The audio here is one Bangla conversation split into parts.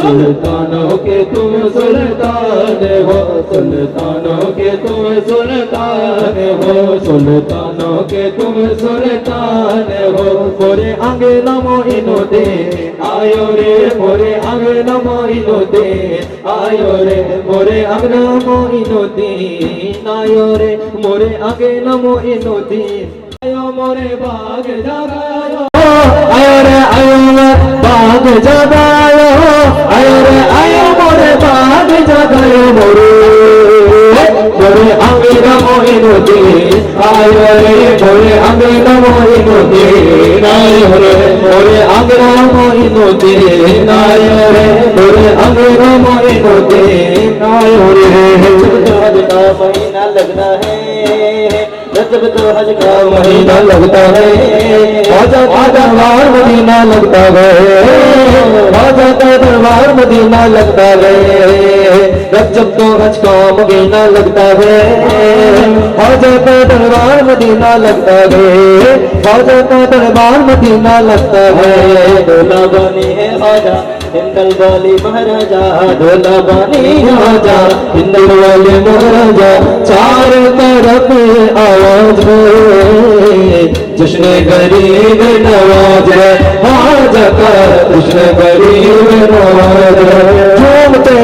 सुल्तानों के तुम सुल्तान हो सुल्तानों के तुम सुल्तान हो सुल्तानों के तुम सुल्तान हो मोरे आगे नमो इनो दे आयो रे मोरे आगे नमो इनो दे आयो रे मोरे आगे नमो इनो दे आयो रे मोरे आगे नमो इनो दे आयो मोरे बाग जगायो आयो रे आयो मोरे बाग जगायो मोती आय रे छोरे अंगना मोरी मोती नाय रे थोड़े अंगना मोरी मोती नाय रे थोड़े अंगना मोरी मोती नाय रे महीना लगना है रजब तो महीना लगता है राजा तो का दरबार मदीना लगता है राजा का दरबार मदीना लगता है। रजब तो हज का महीना लगता है। राजा का दरबार मदीना लगता है। राजा का दरबार मदीना लगता है। डोला बनी है आजा हिंदल वाली महाराजा, ढोला बानी राजा हिंदू वाले महाराजा, चारों तरफ़ आवाज़ जश्न गरीब नवाज़ है हाजा का जश्न गरीब नवाज़ है। झूमते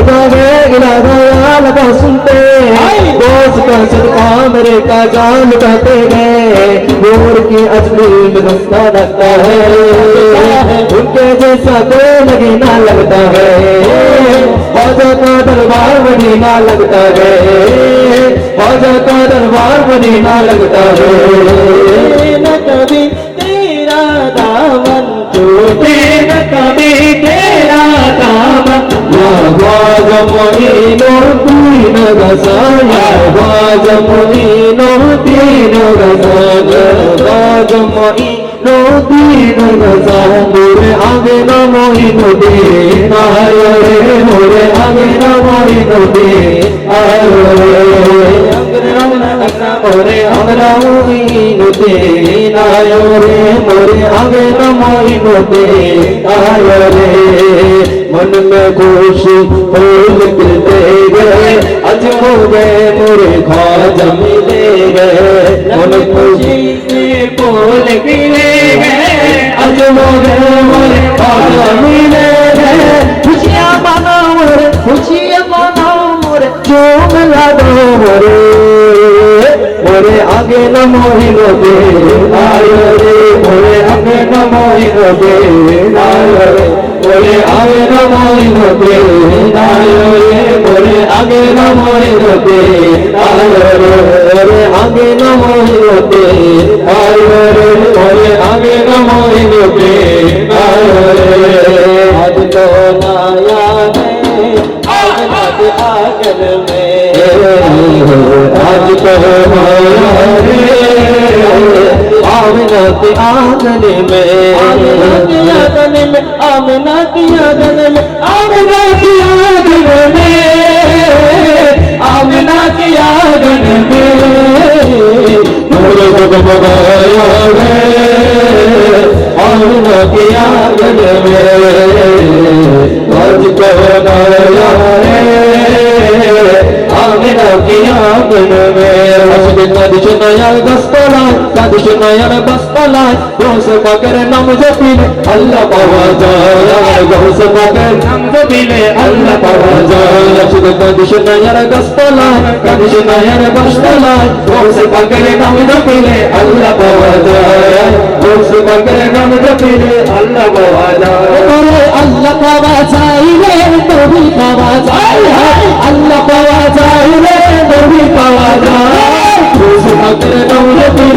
गावे इलाहा लगा सुनते दोस्त का सदका मेरे का जान लुटाते गए नूर की अजली में रस्ता लगता है। उनके जैसा कोई मदीना लगता है। ख्वाजा का दरबार मदीना लगता है। ख्वाजा का दरबार मदीना लगता है। न कभी तेरा दामन टूटे न कभी तेरा दामन तीन गसाया ख्वाजा मोहिनो तीन गसाया ख्वाजा मोहिनो तीन गसाया मोरे आगे न मोहिनो दे आयो रे मोरे आगे न मोहिनो दे आयो रे मोरे हमरा मोहिनो दे आयो रे मोरे आगे न मोहिनो दे आयो रे मन में खुशी फूल खिलते गए अज हो गए मोरे ख्वाजा मिले गए मन खुशी से फूल खिले गए अज हो गए मोरे ख्वाजा मिले गए खुशियाँ मनाओ मोरे खुशियाँ मनाओ मोरे झूम लगो मोरे मोरे মোরে আগে না মহিল দে আয় রে আগে না মহিল দে আয় রে আগে না মহিল দে আয় রে আগে না মহিল দে আয় রে আগে না মহিল দে আগে না দে আয় আজ তো না আগে মে आज कहो आँगन में आँगन में आँगन में आमनात आँगन में आमनात आँगन में नूर है आँगन में आज कहो ना মসজিদের চারিশে নয়াল গাছতলা दुश्मन में बस बना गौ से पकर नम जपीले अल्लाह पवा जा गौ पकर नम जपीले अल्लाह पवा जा शिव का दुश्मन बस बना दुश्मन बस बना गौ पकर नम जपीले अल्लाह पवा जा गौ पकर नम जपीले अल्लाह पवा जा अल्लाह पवा जाए तो भी पवा जाए अल्लाह पवा जाए तो भी पवा जाए गौ पकर नम जपीले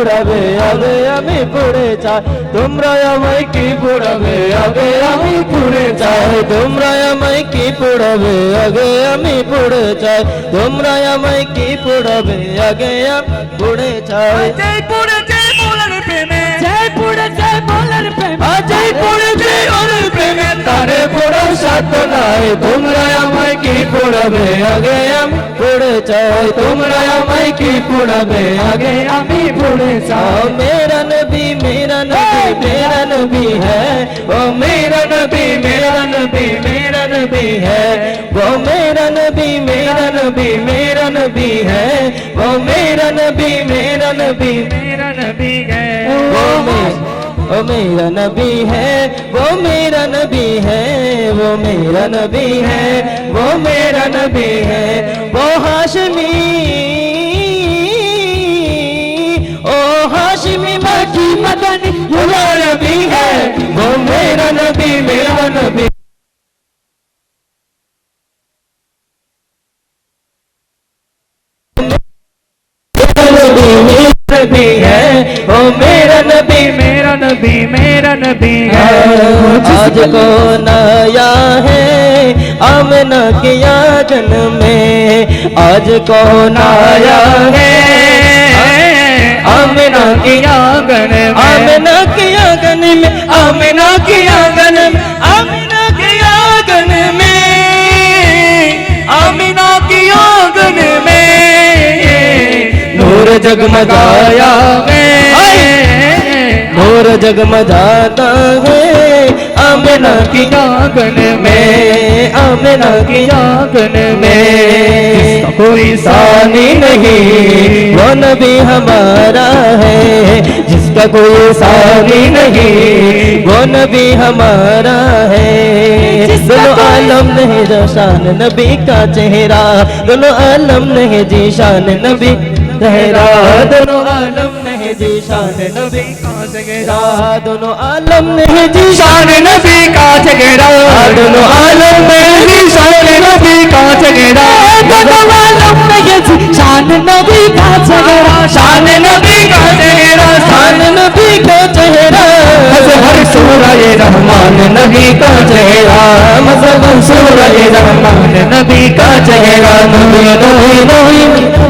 পোড়াবে আগে আমি পড়ে চাই। তোমরা আমায় কি পোড়াবে? আগে আমি পড়ে চাই। তোমরা আমায় কি পোড়াবে? আগে আমি পড়ে চাই। তোমরা আমায় কি পোড়াবে? আগে আমি পড়ে চাই। জয় পড়েছে মোলার প্রেমে। জয় পড়েছে বলার প্রেম। আজই পড়েছে ওর প্রেমে। তারে পড়ো সাথ নাই। তোমরা আমায় কি পড়াবে? আগে আমি পড়ে চাই তোমরা আমায় কি পড়াবে আগে আমি পড়ে চাই মেরা নবী মেরা নবী মেরা নবী है वो मेरा नबी मेरा नबी मेरा नबी है वो मेरा नबी मेरा नबी मेरा नबी है वो मेरा नबी मेरा नबी मेरा नबी है वो मे- वो मेरा नबी है, वो मेरा नबी है, वो मेरा नबी है, वो मेरा नबी है, वो हाशमी। ओ हाशमी मकी मदनी, मेरा नबी है, वो मेरा नबी मेरा नबी। नबी है ओ मेरा नबी, मेरा मेरा नबी मेरा नबी है। आज को नया है अमन किया जन में। आज को नया है अमना के आगन अमना किया में अमना के आगन में अमना के गन में। अमना के आगन में। नूर जगमगाया में जगमगाता है। आमना की आँगन में आमना की आँगन में। में कोई सानी नहीं वो नबी हमारा है। जिसका कोई सानी नहीं वो नबी हमारा है। दोनों आलम नहीं जो शान नबी का चेहरा दोनों आलम नहीं जी शान नबी चेहरा। दोनों आलम जी शान नबी का चेहरा दोनों आलम नहीं जी शान नबी का चेहरा दोनों आलम नहीं जी शान नबी का चेहरा दोनों आलम में जी शान नबी का चेहरा शान नबी का चेहरा शान नबी का चेहरा हर सूरह रहमान नबी का चेहरा मज़हब सूरह रहमान नबी का चेहरा नबी नबी नबी।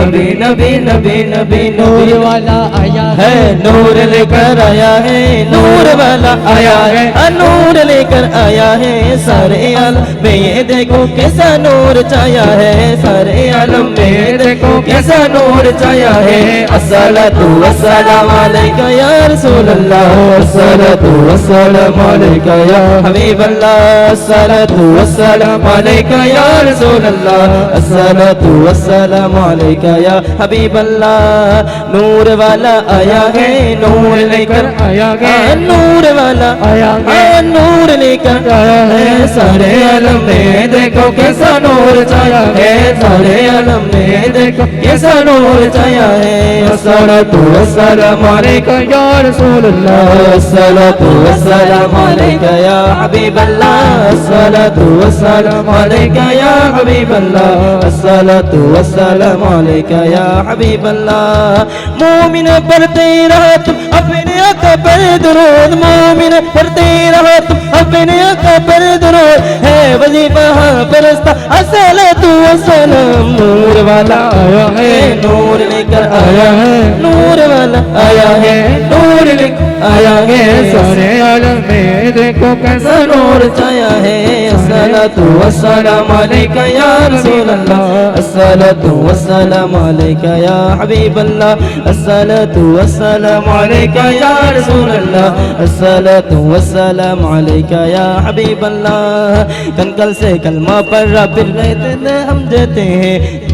नबी नबी नबी नबी नूर वाला आया है। नूर लेकर आया है नूर वाला आया है। आ, नूर लेकर आया है सारे आलम में ये देखो कैसा नूर छाया है? सारे आलम में ये देखो कैसा नूर छाया है? अस्सलातु वस्सलाम अलैका या रसूल अल्लाह अस्सलातु वस्सलाम अलैका या हबीब अल्लाह अस्सलातु वस्सलाम अलैका या रसूल अल्लाह अस्सलातु वस्सलाम अलैका या हबीब अल्लाह नूर वाला आया है नूर लेकर आया है। हाँ, नूर वाला आया है। हाँ, नूर लेकर आया है। सारे आलम में देखो कैसा नूर छाया है। सारे आलम में देखो कैसा नूर छाया है। अस्सलातु वस्सलाम अलैका या रसूल अल्लाह अस्सलातु वस्सलाम अलैका या हबीब अल्लाह अस्सलातु वस्सलाम अलैका या हबीब अल्लाह अस्सलातु بك يا حبيب اللہ مومن پر تیرا تم اپنے آقا پر درود مومن پر تیرا تم اپنے آقا پر درود ہے وظیفہ پرستا اصل تو اصل نور والا آیا ہے نور لے کر آیا ہے نور والا آیا ہے नूर लेकर आया है सारे आलम में देखो कैसा नूर छाया है अस्सलातु वस्सलाम अलैका या रसूल अल्लाह अस्सलातु वस्सलाम अलैका या हबीब अल्लाह अस्सलातु वस्सलाम अलैका या रसूल अल्लाह अस्सलातु वस्सलाम अलैका या हबीब अल्लाह कंकल से कलमा पर फिर रहते थे हम देते हैं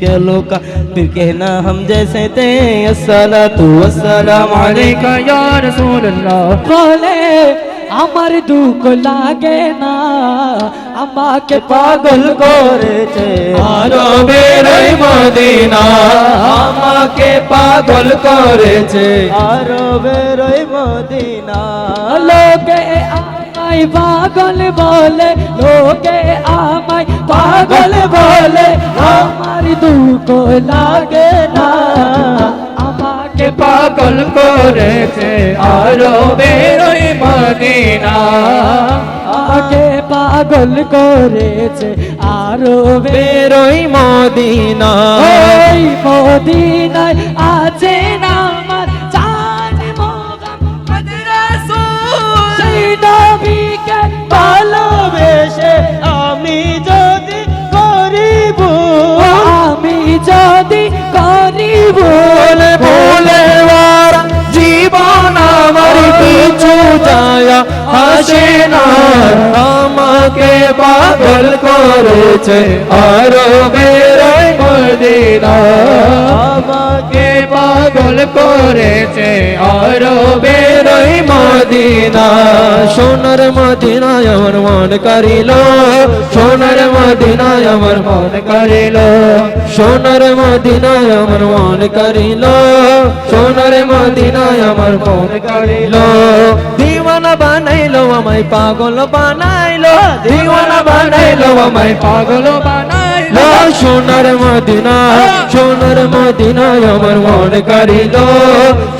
सूरत के लोग का फिर कहना हम जैसे थे अस्सलातु वस्सलाम अलैका या रसूल अल्लाह বলে আমার দুঃখ লাগে না আমাকে পাগল করেছে আরো বেরোই মদিনা আমাকে পাগল করেছে আরো বেরোই মদিনা লোকে আমার আমায় পাগল বলে লোকে আমায় পাগল বলে আমার দুঃখ লাগে না। আমাকে পাগল করেছে আরও বেরোই মদিনা। আমাকে পাগল করেছে আরও বেরোই মদিনা। মদিনায় আছে না। পিছু যায় হাসে না আমাকে পাগল করেছে আরও বেরোই মদিনা। আমাকে পাগল করেছে আরও বেরোই মদিনা। সোনার মদিনায় আমার মন করিল, সোনার মদিনায় আমার মন করিল, সোনার মদিনায় আমার মন করিল, সোনার মদিনায় আমার মন করিল। দিওয়ানা বানাইলো, আমায় পাগল বানাইলো। দিওয়ানা বানাইলো আমায় পাগল বানাইলো। সোনার মদিনা সোনার মদিনায় আমার মন করিল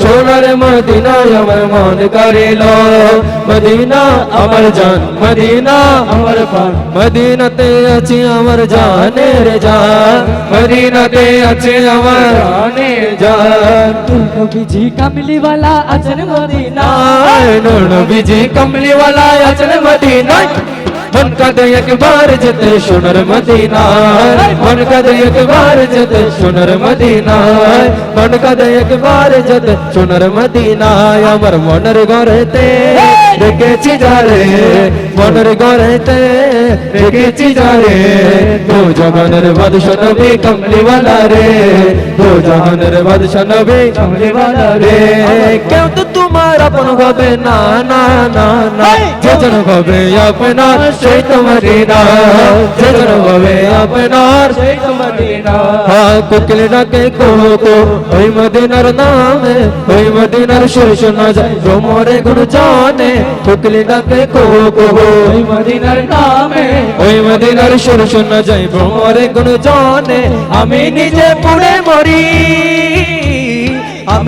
সোনার মদিনায় আমার মন করিল মদিনা আমার জান মদিনা আমার প্রাণ মদিনাতে আছে আমার জানের জান মদিনাতে আছে আমার জানের জান নবীজি কামলিওয়ালা আছেন মদিনা নবীজি কমলি वाला আছেন মদিনায় মন কাঁদে একবার যেতে সোনার মদিনায় মন কাঁদে একবার যেতে সোনার মদিনায় মন কাঁদে একবার যেতে সোনার মদিনায় আমার মনের ঘরেতে রেখেছি যারে মনের ঘরেতে রেখেছি যারে তো জগনের বাদশা নবী কমলিওয়ালা রে তো জগনের বাদশা নবী কমলিওয়ালা রে কেউ তো তোমার আপন হবে না না না না। যে জন হবে আপনার সেই তোমার যে জন হবে আপনার সেই তোমার কোকিল ডাকে ওই মদিনার নামে ওই মদিনার সুর শোনা যায় ভ্রমরে গুণ জানে। কোকিল ডাকে ওই মদিনার নামে ওই মদিনার সুর শোনা যায় ভ্রমরে গুণ জানে। আমি নিজে পুড়ে মরি।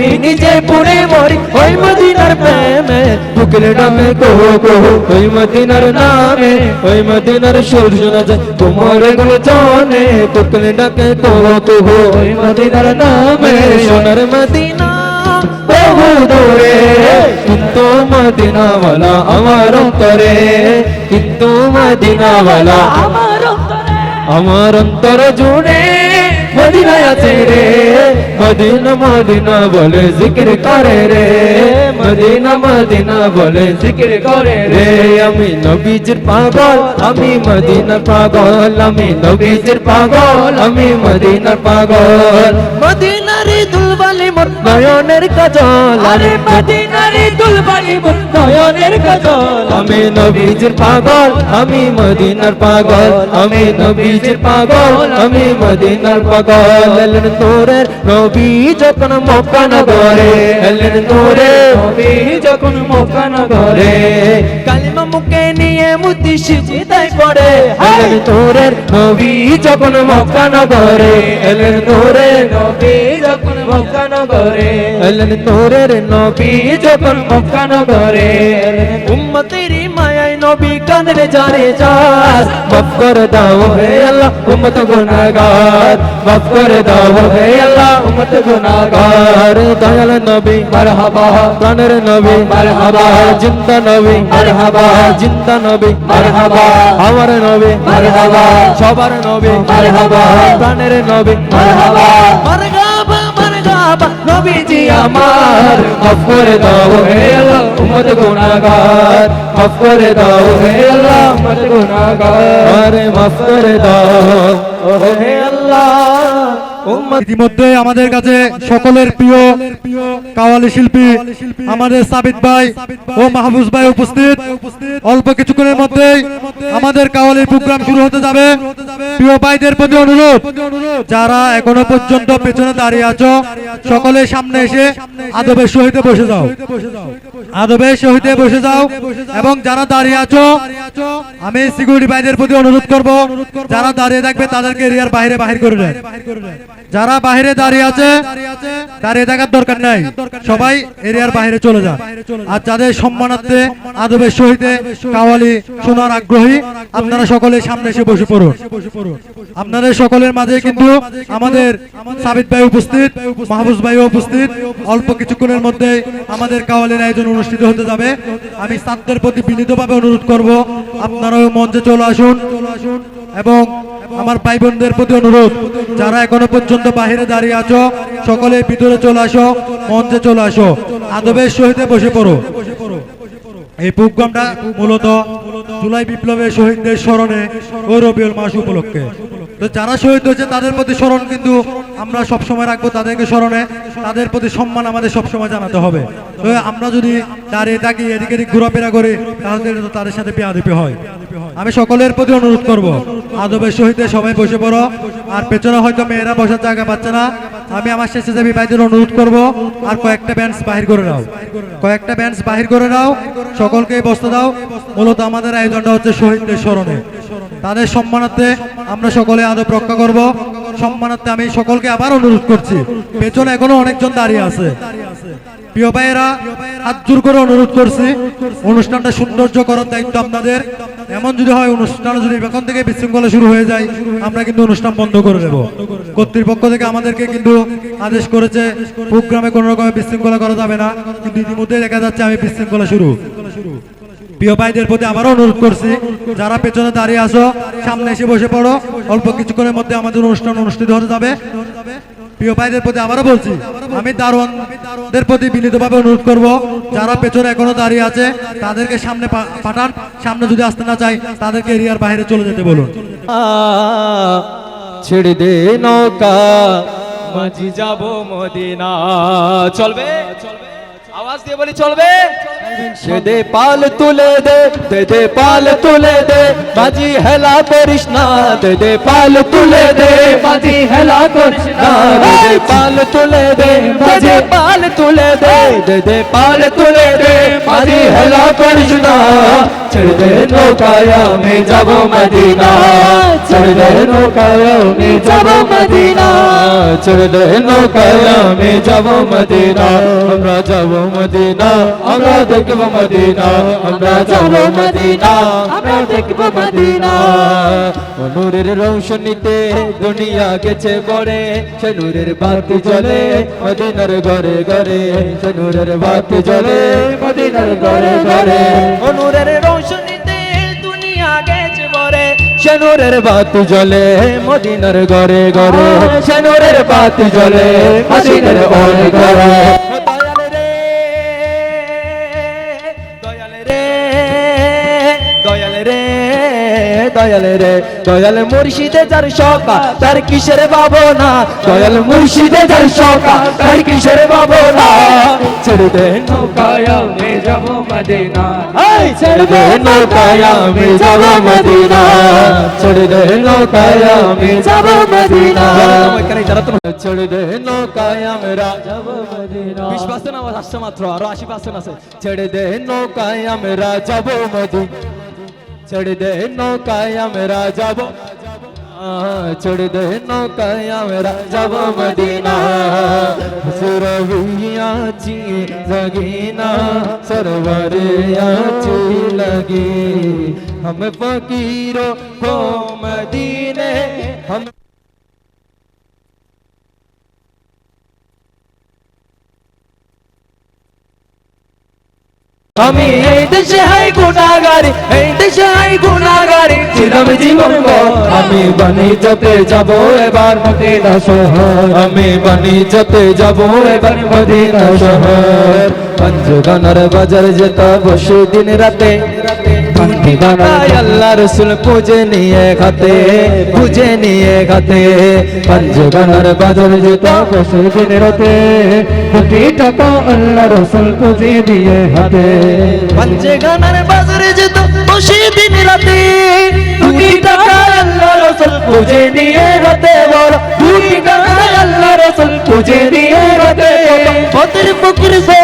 আমি নিজে মরি। ওই মদিনার প্রেমে বুকের নামে কোহো কোহো ওই মদিনার নামে ওই মদিনার সুর শোনা যায় তোমারগুলো জানে বুকের ডাকে কোহো কোহো ওই মদিনার নামে সোনার মদিনা বহু দূরে। কিন্তু মদিনাওয়ালা আমার অন্তরে কিন্তু মদিনাওয়ালা আমার অন্তরে। আমার অন্তর জুড়ে। মদিনায় আছে রে। মদিনা মদিনা বলে জিকির করে রে। মদিনা মদিনা বলে জিকির করে রে। আমি নবীজির পাগল, আমি মদিনা পাগল। আমি নবীজির পাগল, আমি মদিনা পাগল। মদিনার দুলবালি মোর নয়নের কাজল আরে মদিনারে দুলবাড়ি নয়নের কাজল আমি নবীজির পাগল আমি মদিনার পাগল। আমি নবীজির পাগল আমি মদিনার পাগল। এলেন তোরের নবী যখন মক্কা নগরে এলেন তোরের নবী যখন মক্কা নগরে। কালিমা মুখে নিয়ে মুতি সিজদায় পড়ে এলেন তোরে নবী যখন মক্কা নগরে এলেন তোরে নবী যখন মক্কা নগরে এলেন তোরে নবী যখন মক্কা নগরে উম্মতেরি নবী কাঁদরে জানে চাস মাফ করে দাও হে আল্লাহ, উম্মত গুনাহগার। মাফ করে দাও হে আল্লাহ, উম্মত গুনাহগার। দয়াল নবী, মারহাবা। প্রাণের নবী, মারহাবা। জিন্দা নবী, মারহাবা। জিন্দা নবী, মারহাবা। আমার নবী, মারহাবা। সবার নবী, মারহাবা। প্রাণের নবী, মারহাবা। মারহাবা মারহাবা নবীজি আমার। মাফ করে দাও হে আল্লাহ, উম্মত গুনাহগার। মাফ করে দাও হে আল্লাহ গুনাহগার। আরে মাফ করে দাও হে আল্লাহ। ইতিমধ্যে আমাদের কাছে সকলের প্রিয় কাওয়ালি শিল্পী আমাদের সাবিত ভাই ও মাহবুজ ভাই উপস্থিত। অল্প কিছুক্ষণের মধ্যেই আমাদের কাওয়ালির প্রোগ্রাম শুরু হতে যাবে। প্রিয় ভাইদের প্রতি অনুরোধ, যারা এখনও পর্যন্ত পেছনে দাঁড়িয়ে আছো, সকলে সামনে এসে আদবের সহিতে বসে যাও। আদবের সহিতে বসে যাও এবং যারা দাঁড়িয়ে আছো, আমি সিকিউরিটি ভাইদের প্রতি অনুরোধ করব, যারা দাঁড়িয়ে থাকবে তাদেরকে এরিয়ার বাইরে বাহির করে দেন। যারা বাইরে দাঁড়িয়ে আছে দাঁড়িয়ে থাকার দরকার নাই। সবাই এরিয়ার বাইরে চলে যান। আর যাদের সম্মানার্থে, আদবের সহিতে কাওয়ালি শোনার আগ্রহী, আপনারা সকলে সামনে এসে বসে পড়ুন। আপনাদের সকলের মাঝে কিন্তু আমাদের সাবিত ভাই উপস্থিত মাহবুজ ভাই উপস্থিত। অল্প কিছুক্ষণের মধ্যে আমাদের কাওয়ালির আয়োজন অনুষ্ঠিত হতে যাবে। আমি ছাত্রের প্রতি বিনীতভাবে অনুরোধ করব, আপনারাও মঞ্চে চলে আসুন। এবং আমার ভাই বোনদের প্রতি অনুরোধ, যারা এখনও পর্যন্ত বাহিরে দাঁড়িয়ে আছো, সকলে ভিতরে চলে আসো, মঞ্চে চলে আসো, আদবের সহিত বসে পড়ো। এই প্রোগ্রামটা মূলত জুলাই বিপ্লবের শহীদদের স্মরণে ও রবিউল মাস উপলক্ষে। তো যারা শহীদ হয়েছে, তাদের প্রতি স্মরণ কিন্তু আমরা সব সময় রাখব, তাদেরকে স্মরণে। তাদের প্রতি সম্মান আমাদের সব সময় জানাতে হবে। তো আমরা যদি দাঁড়িয়ে থাকি, এদিকে এদিক ঘোরাফেরা করি, তাহলে তাদের সাথে পেয়াদিপি হয়। আমি সকলের প্রতি অনুরোধ করব, আদবের সহিতে সবাই বসে পড়ো। আর পেছনে হয়তো মেয়েরা বসার জায়গা পাচ্ছে না। আমি আমার শেষে যাবি ভাইদের অনুরোধ করব, আর কয়েকটা ব্যান্স বাহির করে নাও। কয়েকটা ব্যান্স বাহির করে নাও, সকলকে বসতে দাও। মূলত আমাদের আয়োজনটা হচ্ছে শহীদদের স্মরণে। তাদের সম্মানার্থে আমরা সকলে আদব রক্ষা করব। সম্মানার্থে আমি সকলকে আবার অনুরোধ করছি। পেছনে এখনও অনেকজন দাঁড়িয়ে আছে। প্রিয় ভাইয়েরা, হাত জোর করে অনুরোধ করছি। অনুষ্ঠানটা সৌন্দর্য করার দায়িত্ব আপনাদের। এমন যদি হয় অনুষ্ঠান যদি এখন থেকে বিশৃঙ্খলা শুরু হয়ে যায়, আমরা কিন্তু অনুষ্ঠান বন্ধ করে দেব। কর্তৃপক্ষ থেকে আমাদেরকে কিন্তু আদেশ করেছে, প্রোগ্রামে কোনো রকমের বিশৃঙ্খলা করা যাবে না। কিন্তু ইতিমধ্যে দেখা যাচ্ছে আমি বিশৃঙ্খলা শুরু। প্রিয় ভাইদের প্রতি আবারও অনুরোধ করছি, যারা পেছনে দাঁড়িয়ে আসো সামনে এসে বসে পড়ো। অল্প কিছুক্ষণের মধ্যে আমাদের অনুষ্ঠান অনুষ্ঠিত হতে যাবে। প্রিয় ভাইদের প্রতি আবারও বলছি, আমি দারোয়ানদের প্রতি বিনীতভাবে অনুরোধ করব, যারা পেছনে এখনও দাঁড়িয়ে আছে, তাদেরকে সামনে পাঠান। সামনে যদি আসতে না চাই, তাদেরকে এরিয়ার বাইরে চলে যেতে বলুন। ছেড়ে দে নৌকা, মাঝি যাব মদিনা। চলবে? আওয়াজ দিয়ে বলি, চলবে? সে দে পাল তুলে দে দে দে পাল তুলে দে বাজি হেলা করিস না, দে দে পাল তুলে দে বাজি হেলা করিস না, দে দে পাল তুলে দে বাজি পাল তুলে দে দে দে পাল তুলে দে বাজি হেলা করিস নৌকায় আমি যাব মদিনা। দে নৌকায় আমি যাব মদিনা। ছেড়ে নৌকায় আমি যাব মদিনা। আমরা যাব মদিনা, আমরা দেখব মদিনা। আমরা যাব মদিনা, আমরা দেখব মদিনা। নূরের রৌশনীতে দুনিয়া গেছে বড়ে সে নূরের বাতি জ্বলে মদিনার ঘরে ঘরে। সে নূরের বাতি জ্বলে মদিনার ঘরে ঘরে। নূরের রৌশনীতে দুনিয়া গেছে বাতি জ্বলে মদিনার ঘরে ঘরে। শনুরের নূরের বাতি জ্বলে মদিনার ঘরে ঘরে। দয়াল রে দয়াল মুর্শিদে যার শোকা তার কিসের ভাবনা? দয়াল মুর্শিদে যার শোকা তার কিসের ভাবনা? ছেড়ে দে নৌকায় আমি যাব মদিনা। ছেড়ে দে নৌকায় আমি যাব মদিনা। ছেড়ে দে নৌকায় আমি যাব মদিনা। ছেড়ে দে নৌকায় আমরা যাব মদিনা। বিশ পার্সেন্ট আসছে মাত্র আরও আশি পার্সেন্ট আছে। ছেড়ে দে নৌকায় আমরা যাব মদিনা। चढ़ दे नौकाया मेरा जब। चढ़ दे नौकाया मेरा जब मदीना। सुरविया ची लगीना सरवर ची लगी। हम फकीरों को मदीने, हम हमें ছিলাম জীবন আমি বাণিজ্যতে যেতে যাব এবার মদিনা শহর। আমি বাণিজ্যতে যেতে যাব এবার মদিনা শহর। পঞ্চগণর বাজার যেত বসে দিন রাতে। টাকায় আল্লাহ রসুল পুজে নিয়ে খাতে পুজে নিয়ে খাতে। পঞ্চগণের বাজার জুতা বসে দিন রাতে কোটি টাকা আল্লাহ রসুল পুঁজি দিয়ে হাতে পঞ্চগণের বাজার জুতা বসে দিন রাতে, দুটি টাকা আল্লাহ রসুল পুজে নিয়ে খাতে বড় দুটি টাকা আল্লাহ রসুল পুজে নিয়ে খাতে পথের পুকুর করে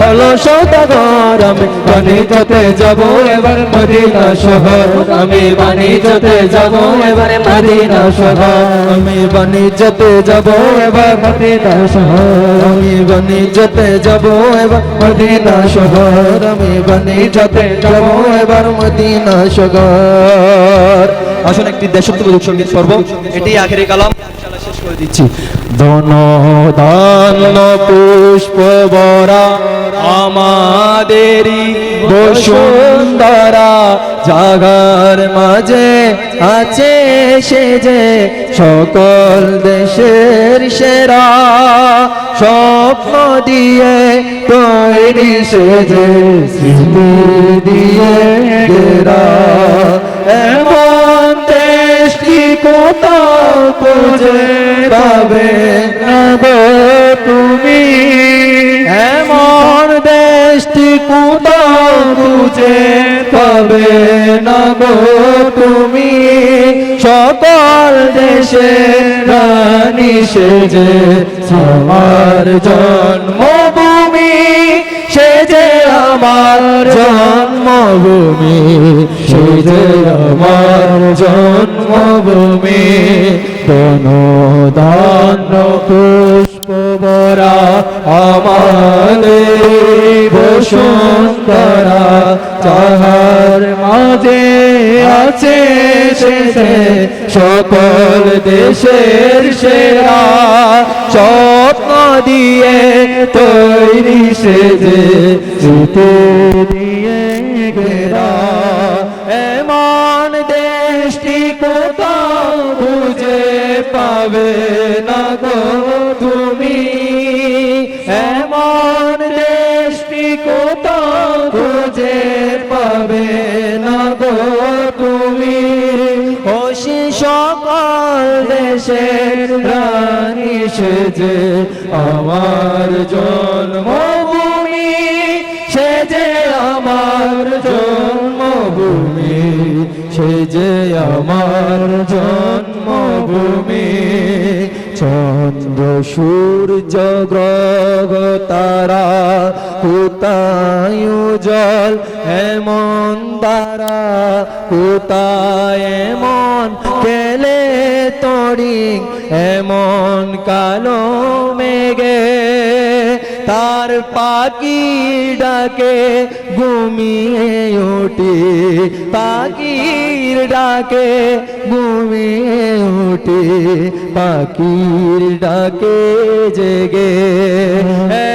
হলো সৌদাগর, আমি বাণিজ্যতে যাব, এবার মদিনা শহর। আমি বাণিজ্যতে যাব, এবার মদিনা শহর। আমি বাণিজ্যতে যাব, এবার মদিনা শহর। আমি বাণিজ্যতে যাব, এবার মদিনা শহর। আমি বাণিজ্যতে যাব, এবার মদিনা শহর। আসুন একটি দেশত্ববোধক সংগীত করব এটি আখেরি কালাম। শেষ করে দিচ্ছি। ধন ধান্য পুষ্প বরা আমাদেরই বসুন্ধরা জাগার মাঝে আছে সে যে সকল দেশের সেরা স্বপ্ন দিয়ে তৈরি সে যে দিয়ে ঘেরা। এমন কোথাও খুঁজে পাবে না তুমি। এমন দেশটি কোথাও খুঁজে পাবে না তুমি। সকল দেশে রানী সেজে আমার জন্মভূমি সে যে আমার জন্মভূমি সে যে আমার জন্মভূমি দনদান পুষ্প বরা আমাদের বসুন্ধরা, যাহার মাঝে আছে শেষে সকল দেশের সেরা, স্বপ্ন দিয়ে তৈরি সেজে জিতে দিয়ে ঘেরা এমন দেশটি খুঁজে পাবে না গো তুমি। এমন দেশটি কোথাও খুঁজে পাবে না গো তুমি। আমার জন্মভূমি আমার জন্মভূমি, সে যে আমার জন্মভূমি। চন্দ্র, সূর্য, গ্রহ, তারা, কোথায় জল, এমন তারা, কোথায় এমন কেলে তড়ি এমন কালো মেঘে। তার পাখি ডাকে, ঘুমিয়ে উঠি। পাখির ডাকে, ঘুমিয়ে উঠি। পাখির ডাকে জেগে।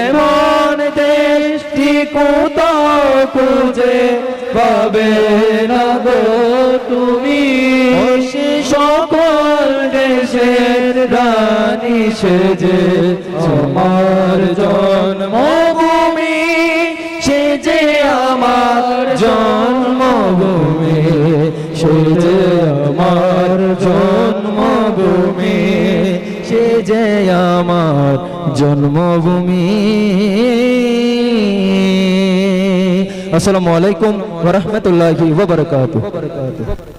এমন দেশটি কোথাও খুঁজে পাবে না গো তুমি? সকল দেশের রানী সেজে আমার জন্মভূমি সে যে আমার জন্মভূমি সে যে আমার জন্মভূমি সে যে আমার জন্মভূমি। আসসালামু আলাইকুম ওয়া রাহমাতুল্লাহি ওয়া বারাকাতুহু।